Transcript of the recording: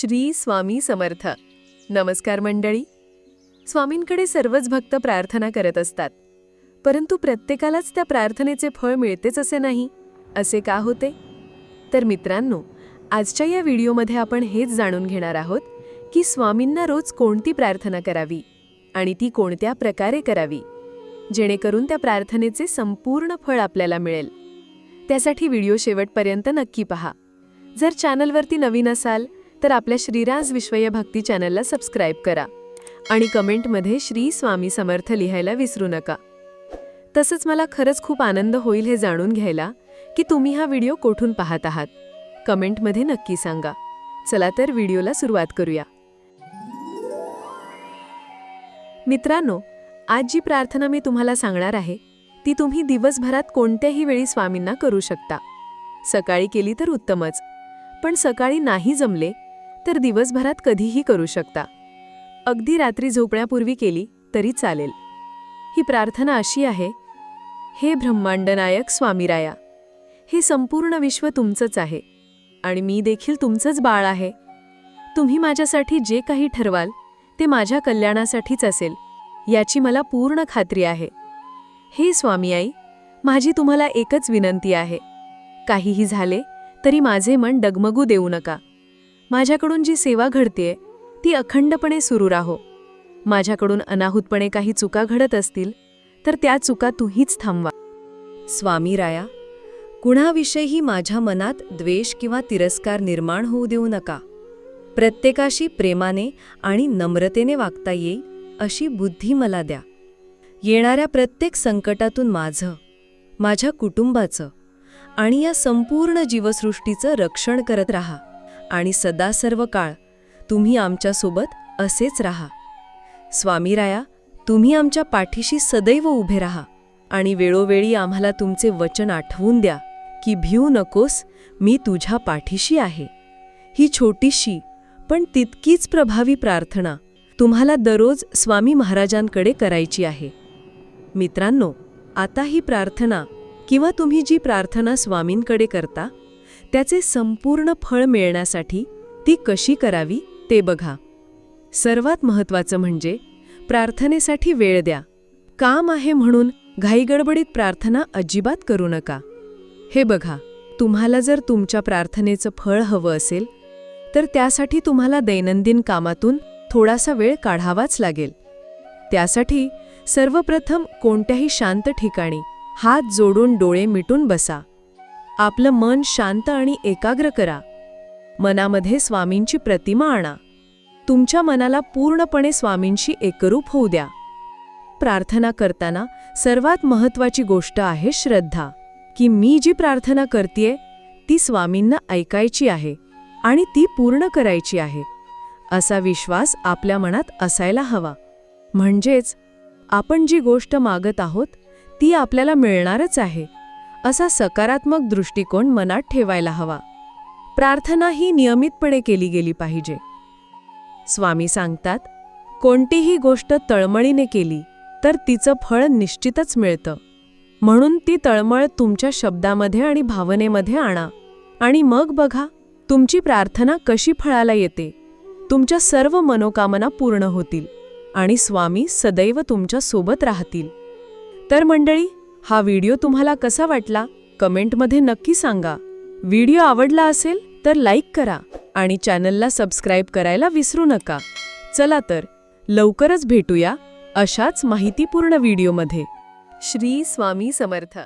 श्री स्वामी समर्थ. नमस्कार मंडळी. स्वामींकडे सर्वच भक्त प्रार्थना करत असतात. परंतु प्रत्येकालाच त्या प्रार्थनेचे फळ मिळतेच असे नाही असे का होते? तर मित्रांनो आजच्या या व्हिडिओमध्ये आपण हेच जाणून घेणार आहोत की स्वामींना रोज कोणती प्रार्थना करावी आणि ती कोणत्या प्रकारे करावी जेणेकरून त्या प्रार्थनेचे संपूर्ण फळ आपल्याला मिळेल. त्यासाठी व्हिडिओ शेवटपर्यंत नक्की पहा. जर चॅनलवरती नवीन असाल तर आपल्या श्रीराज विश्वय भक्ती चॅनलला सबस्क्राईब करा आणि कमेंटमध्ये श्री स्वामी समर्थ लिहायला विसरू नका. तसंच मला खरंच खूप आनंद होईल हे जाणून घ्यायला की तुम्ही हा व्हिडिओ कोठून पाहत आहात. कमेंटमध्ये नक्की सांगा. चला तर व्हिडिओला सुरुवात करूया. मित्रांनो आज जी प्रार्थना मी तुम्हाला सांगणार आहे ती तुम्ही दिवसभरात कोणत्याही वेळी स्वामींना करू शकता. सकाळी केली तर उत्तमच पण सकाळी नाही जमले तर दिवसभरात कधीही करू शकता. अगदी रात्री झोपण्यापूर्वी केली तरी चालेल. ही प्रार्थना अशी आहे हे ब्रह्मांडनायक स्वामीराया हे संपूर्ण विश्व तुमचंच आहे आणि मी देखील तुमचंच बाळ आहे. तुम्ही माझ्यासाठी जे काही ठरवाल ते माझ्या कल्याणासाठीच असेल याची मला पूर्ण खात्री आहे. हे स्वामी आई माझी तुम्हाला एकच विनंती आहे. काहीही झाले तरी माझे मन डगमगू देऊ नका. माझ्याकडून जी सेवा घडतेय ती अखंडपणे सुरू राहो. माझ्याकडून अनाहूतपणे काही चुका घडत असतील तर त्या चुका तुम्हीच थांबवा. स्वामी राया कुणाविषयीही माझ्या मनात द्वेष किंवा तिरस्कार निर्माण होऊ देऊ नका. प्रत्येकाशी प्रेमाने आणि नम्रतेने वागता येईल अशी बुद्धी मला द्या. येणाऱ्या प्रत्येक संकटातून माझं माझ्या कुटुंबाचं आणि या संपूर्ण जीवसृष्टीचं रक्षण करत राहा. आणि सदा सर्व काळ तुम्ही आमच्यासोबत असेच राहा. स्वामीराया तुम्ही आमच्या पाठीशी सदैव उभे राहा आणि वेळोवेळी आम्हाला तुमचे वचन आठवून द्या की भिऊ नकोस मी तुझ्या पाठीशी आहे. ही छोटीशी पण तितकीच प्रभावी प्रार्थना तुम्हाला दररोज स्वामी महाराजांकडे करायची आहे. मित्रांनो आता ही प्रार्थना किंवा तुम्ही जी प्रार्थना स्वामींकडे करता त्याचे संपूर्ण फळ मिळण्यासाठी ती कशी करावी ते बघा. सर्वात महत्त्वाचं म्हणजे प्रार्थनेसाठी वेळ द्या. काम आहे म्हणून घाईगडबडीत प्रार्थना अजिबात करू नका. हे बघा तुम्हाला जर तुमच्या प्रार्थनेचं फळ हवं असेल तर त्यासाठी तुम्हाला दैनंदिन कामातून थोडासा वेळ काढावाच लागेल. त्यासाठी सर्वप्रथम कोणत्याही शांत ठिकाणी हात जोडून डोळे मिटून बसा. आपलं मन शांत आणि एकाग्र करा. मनामध्ये स्वामींची प्रतिमा आणा. तुमच्या मनाला पूर्णपणे स्वामींशी एकरूप होऊ द्या. प्रार्थना करताना सर्वात महत्वाची गोष्ट आहे श्रद्धा. की मी जी प्रार्थना करतेय ती स्वामींना ऐकायची आहे आणि ती पूर्ण करायची आहे. असा विश्वास आपल्या मनात असायला हवा. म्हणजेच आपण जी गोष्ट मागत आहोत ती आपल्याला मिळणारच आहे. असा सकारात्मक दृष्टिकोन मनात ठेवायला हवा. प्रार्थना ही नियमितपणे केली गेली पाहिजे. स्वामी सांगतात कोणतीही गोष्ट तळमळीने केली तर तिचं फळ निश्चितच मिळतं. म्हणून ती तळमळ तुमच्या शब्दामध्ये आणि भावनेमध्ये आणा. आणि मग बघा तुमची प्रार्थना कशी फळाला येते. तुमच्या सर्व मनोकामना पूर्ण होतील आणि स्वामी सदैव तुमच्यासोबत राहतील. तर मंडळी हा व्हिडिओ तुम्हाला कसा वाटला कमेंटमध्ये नक्की सांगा. व्हिडिओ आवडला असेल तर लाईक करा आणि चॅनलला सबस्क्राईब करायला विसरू नका. चला तर लवकरच भेटूया अशाच माहितीपूर्ण व्हिडिओमध्ये. श्री स्वामी समर्थ.